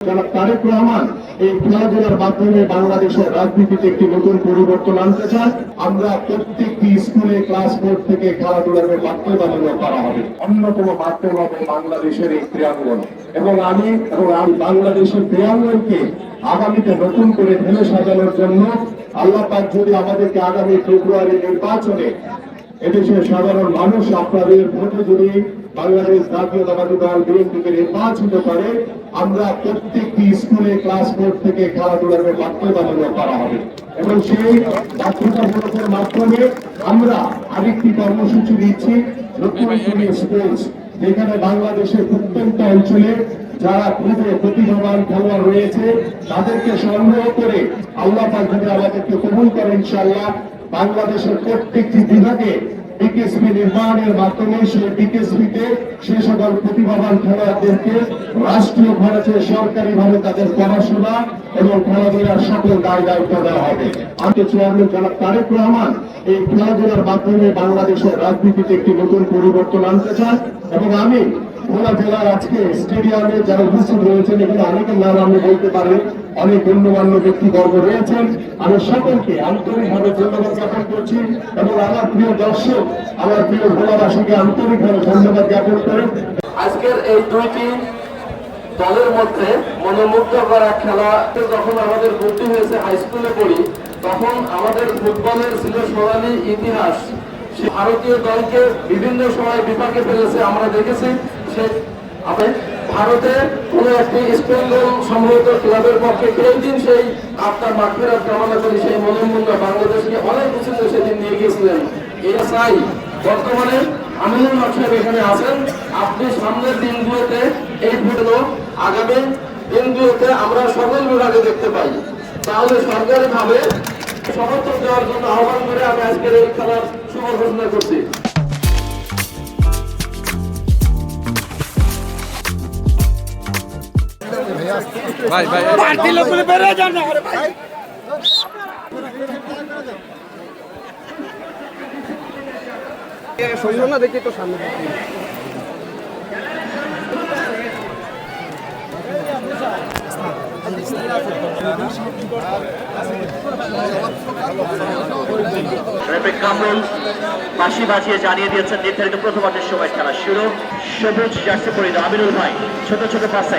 জনাব তারেক রহমান এই খেলাধুলার মাধ্যমে বাংলাদেশের রাজনীতিতে একটি নতুন পরিবর্তন আনতে চান আমরা প্রত্যেকটি স্কুলে ক্লাস ফোর থেকে খেলাধুলার বাধ্যবাধকতা করা হবে। অন্যতম মাধ্যম হবে বাংলাদেশের এই ক্রীড়াঙ্গন। এবং আমি এবং আমি বাংলাদেশের ক্রীড়াঙ্গনকে আগামীতে নতুন করে ঢেলে সাজানোর জন্য আল্লাহ পাক যদি আমাদেরকে আগামী ফেব্রুয়ারি নির্বাচনে এদেশের সাধারণ মানুষ, আপনাদের ভোটে যদি বাংলাদেশ জাতীয়তাবাদী দল বিএনপিকে নির্বাচিত করে আমরা প্রত্যেকটি স্কুলে ক্লাস ফোর থেকে খেলাধুলার বাধ্যবাধকতা করা হবে। এবং সেই বাধ্যতামূলকের মাধ্যমে আমরা আরেকটি কর্মসূচি দিচ্ছি নতুন স্পোর্টস, যেখানে বাংলাদেশের প্রত্যেকটা অঞ্চলে যারা খুবই প্রতিভাবান খেলোয়াড় রয়েছে, তাদেরকে সংগ্রহ করে আল্লাহ পাক যদি আমাদেরকে কবুল করে ইনশাল্লাহ বাংলাদেশের প্রত্যেকটি বিভাগে বিকেএসপি নির্মাণের মাধ্যমে সেই টিকেসপিতে সে সকল প্রতিভাবান খেলোয়াড়দেরকে রাষ্ট্রীয় খরচে সরকারি ভাবে তাদের পড়াশোনা এবং খেলাধুলার সকল দায় দায়িত্ব দেওয়া হবে। আমি চেয়ারম্যান জনাব তারেক রহমান এই খেলাধুলার মাধ্যমে বাংলাদেশের রাজনীতিতে একটি নতুন পরিবর্তন আনতে চান এবং আমি ভোলা জেলার আজকে স্টেডিয়ামে যারা উপস্থিত রয়েছেন, এখানে অনেকের নাম আমি বলতে পারি। অনেক গণ্যমান্য ব্যক্তিবর্গ রয়েছেন। আমি সকলকে আন্তরিকভাবে ধন্যবাদ জ্ঞাপন করছি এবং আমার প্রিয় দর্শক, আমার প্রিয় ভোলাবাসীকে আন্তরিকভাবে ধন্যবাদ জ্ঞাপন করে। আজকের এই দুইটি দলের মধ্যে মনোমুগ্ধ করা খেলা যখন আমাদের ভর্তি হয়েছে হাই স্কুলে পড়ি, তখন আমাদের ফুটবলের ছিল সোনালী ইতিহাস ভারতীয় দলকে বিভিন্ন সময় বিপাকে ফেলেছে, আমরা দেখেছি। আছেন। আপনি সামনের দিনগুলোতে আগামী আমরা সকল বিভাগে দেখতে পাই। তাহলে সরকারি ভাবে সমর্থন দেওয়ার জন্য আহ্বান করে আমি আজকের এই খেলার শুভ ঘোষণা করছি। ভাই ভাই পার্টি লোকগুলো বেরিয়ে যান না আরে ভাই। শুনলো না দেখি তো সামনে। কামরুল বাঁশি বাজিয়ে জানিয়ে দিয়েছেন নির্ধারিত প্রথমার্ধের সময় খেলা শুরু। সবুজ জার্সি পরিত আমিনুল ভাই ছোট ছোট পাশে।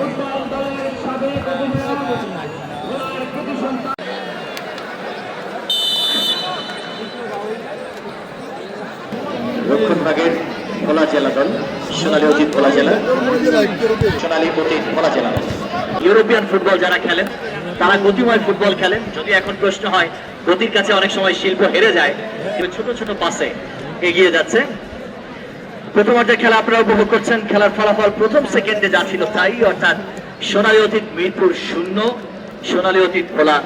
দক্ষিণভাগের ভোলা জেলা দল, সোনালী অতীত ভোলা জেলা, সোনালী অতীত ভোলা জেলা ইউরোপিয়ান ফুটবল যারা খেলেন, তারা গতিময় ফুটবল খেলেন। যদি এখন প্রশ্ন হয়, গতির কাছে অনেক সময় শিল্প হেরে যায়, কিন্তু ছোট ছোট পাসে এগিয়ে যাচ্ছে। প্রথমার্ধের খেলা আপনারা উপভোগ করছেন। খেলার ফলাফল প্রথম সেকেন্ডে যা ছিল তাই, অর্থাৎ সোনালী অতীত মিরপুর শূন্য, সোনালী অতীত ভোলা